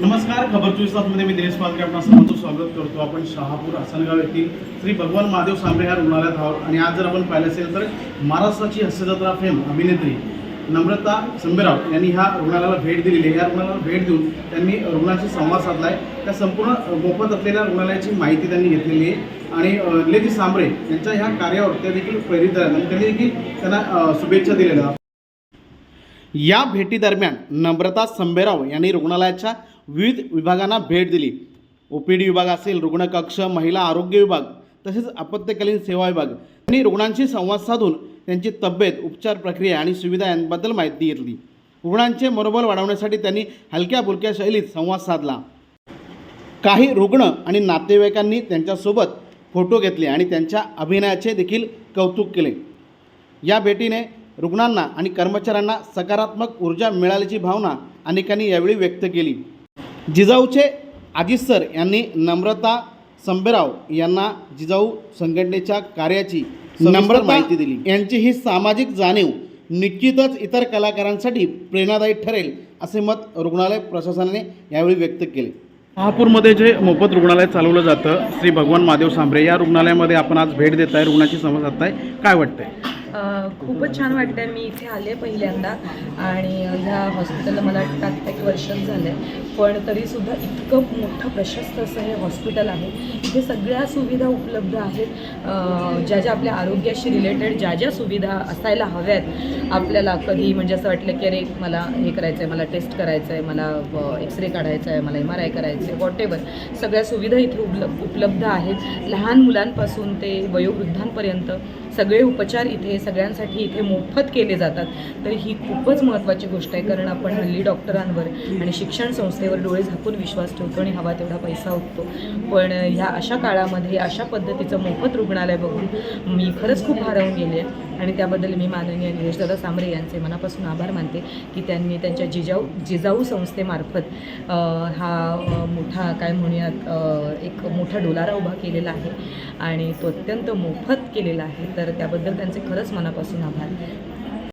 नमस्कार खबर चोवीस तासमध्ये मी दिनेश पालके आपण सर्वांचं स्वागत करतो. आपण शहापूर आसनगाव येथील श्री भगवान महादेव सांबरे ह्या रुग्णालयात आहोत आणि आज जर आपण पाहिलं असेल तर महाराष्ट्राची हस्यजत्रा फेम अभिनेत्री नम्रता संबेराव यांनी ह्या रुग्णालयाला भेट दिलेली आहे. या रुग्णालयाला भेट देऊन त्यांनी रुग्णाशी संवाद साधला आहे त्या संपूर्ण मोफत असलेल्या रुग्णालयाची माहिती त्यांनी घेतलेली आहे. आणि लेती सांबरे यांच्या ह्या कार्यावर त्या देखील प्रेरित झाल्या आणि त्यांनी देखील त्यांना शुभेच्छा दिलेल्या या भेटीदरम्यान नम्रता संबेराव यांनी रुग्णालयाच्या विविध विभागांना भेट दिली. ओ पी डी विभाग असेल रुग्णकक्ष महिला आरोग्य विभाग तसेच आपत्कालीन सेवा विभाग यांनी रुग्णांशी संवाद साधून त्यांची तब्येत उपचार प्रक्रिया आणि सुविधा यांबद्दल माहिती घेतली. रुग्णांचे मनोबल वाढवण्यासाठी त्यांनी हलक्या बुलक्या शैलीत संवाद साधला. काही रुग्ण आणि नातेवाईकांनी त्यांच्यासोबत फोटो घेतले आणि त्यांच्या अभिनयाचे देखील कौतुक केले. या भेटीने रुग्णांना आणि कर्मचाऱ्यांना सकारात्मक ऊर्जा मिळाल्याची भावना अनेकांनी यावेळी व्यक्त केली. जिजाऊचे अजित सर यांनी नम्रता संबेराव यांना जिजाऊ संघटनेच्या कार्याची नम्र माहिती दिली. यांची ही सामाजिक जाणीव निश्चितच इतर कलाकारांसाठी प्रेरणादायी ठरेल असे मत रुग्णालय प्रशासनाने यावेळी व्यक्त केले. शहापूरमध्ये जे मोफत रुग्णालय चालवलं जातं श्री भगवान महादेव सांबरे या रुग्णालयामध्ये आपण आज भेट देत आहे रुग्णाची समज साधताय काय वाटतंय? खूपच छान वाटतंय. मी इथे आले पहिल्यांदा आणि ह्या हॉस्पिटलला मला वाटतं एक वर्षच झालं आहे पण तरीसुद्धा इतकं मोठं प्रशस्त असं हे हॉस्पिटल आहे. इथे सगळ्या सुविधा उपलब्ध आहेत. ज्या ज्या आपल्या आरोग्याशी रिलेटेड ज्या ज्या सुविधा असायला हव्यात आपल्याला कधी म्हणजे असं वाटलं की अरे मला हे करायचं आहे मला टेस्ट करायचं आहे मला एक्सरे काढायचा आहे मला एम आर आय करायचं आहे वॉट सगळ्या सुविधा इथे उपलब्ध उपलब्ध आहेत. लहान मुलांपासून ते वयोवृद्धांपर्यंत सगळे उपचार इथे सगळ्यांसाठी इथे मोफत केले जातात. तर ही खूपच महत्त्वाची गोष्ट आहे कारण आपण हल्ली डॉक्टरांवर आणि शिक्षण संस्थेवर डोळे झाकून विश्वास ठेवतो आणि हवा तेवढा पैसा उठतो पण ह्या अशा काळामध्ये अशा पद्धतीचं मोफत रुग्णालय बघून मी खरंच खूप भारावून गेले आहे. आणि त्याबद्दल मी माननीय निलेशदादा सांबरे यांचे मनापासून आभार मानते की त्यांनी त्यांच्या जिजाऊ जिजाऊ संस्थेमार्फत हा मोठा काय म्हणूयात एक मोठा डोलारा उभा केलेला आहे आणि तो अत्यंत मोफत केलेला आहे. तर त्याबद्दल त्यांचे खरंच मनापासून आभार.